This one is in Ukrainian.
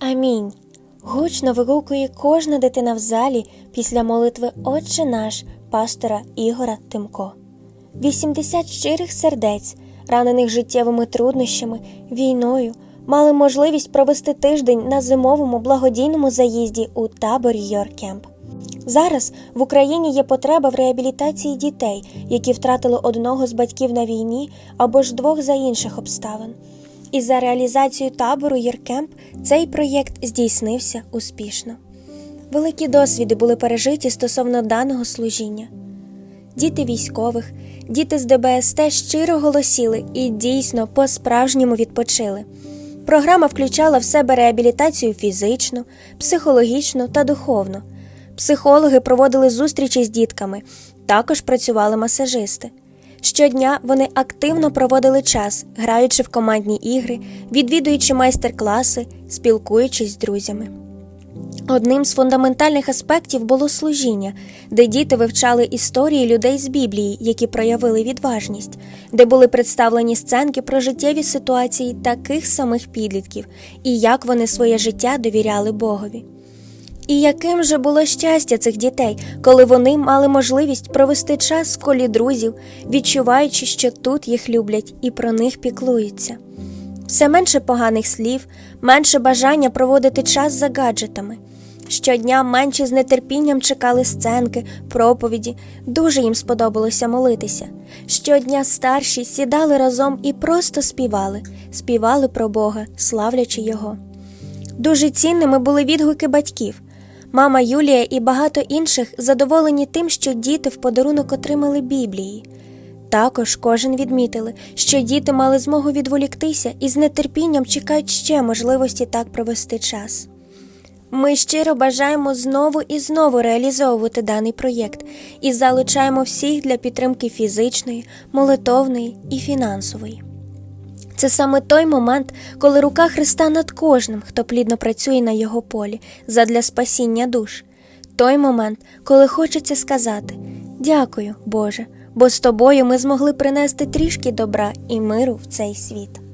Амінь. Гучно вигукує кожна дитина в залі після молитви Отче наш пастора Ігора Тимко. 80 щирих сердець, ранених життєвими труднощами, війною, мали можливість провести тиждень на зимовому благодійному заїзді у таборі Йоркемп. Зараз в Україні є потреба в реабілітації дітей, які втратили одного з батьків на війні або ж двох за інших обставин. І за реалізацію табору Єркемп цей проєкт здійснився успішно. Великі досвіди були пережиті стосовно даного служіння. Діти військових, діти з ДБСТ щиро голосіли і дійсно по-справжньому відпочили. Програма включала в себе реабілітацію фізичну, психологічну та духовну. Психологи проводили зустрічі з дітками, також працювали масажисти. Щодня вони активно проводили час, граючи в командні ігри, відвідуючи майстер-класи, спілкуючись з друзями. Одним з фундаментальних аспектів було служіння, де діти вивчали історії людей з Біблії, які проявили відважність, де були представлені сценки про життєві ситуації таких самих підлітків і як вони своє життя довіряли Богові. І яким же було щастя цих дітей, коли вони мали можливість провести час з колі друзів, відчуваючи, що тут їх люблять і про них піклуються. Все менше поганих слів, менше бажання проводити час за гаджетами. Щодня менші з нетерпінням чекали сценки, проповіді, дуже їм сподобалося молитися. Щодня старші сідали разом і просто співали, співали про Бога, славлячи Його. Дуже цінними були відгуки батьків. Мама Юлія і багато інших задоволені тим, що діти в подарунок отримали Біблії. Також кожен відмітили, що діти мали змогу відволіктися і з нетерпінням чекають ще можливості так провести час. Ми щиро бажаємо знову і знову реалізовувати даний проєкт і залучаємо всіх для підтримки фізичної, молитовної і фінансової. Це саме той момент, коли рука Христа над кожним, хто плідно працює на його полі, задля спасіння душ. Той момент, коли хочеться сказати Дякую, Боже, бо з тобою ми змогли принести трішки добра і миру в цей світ.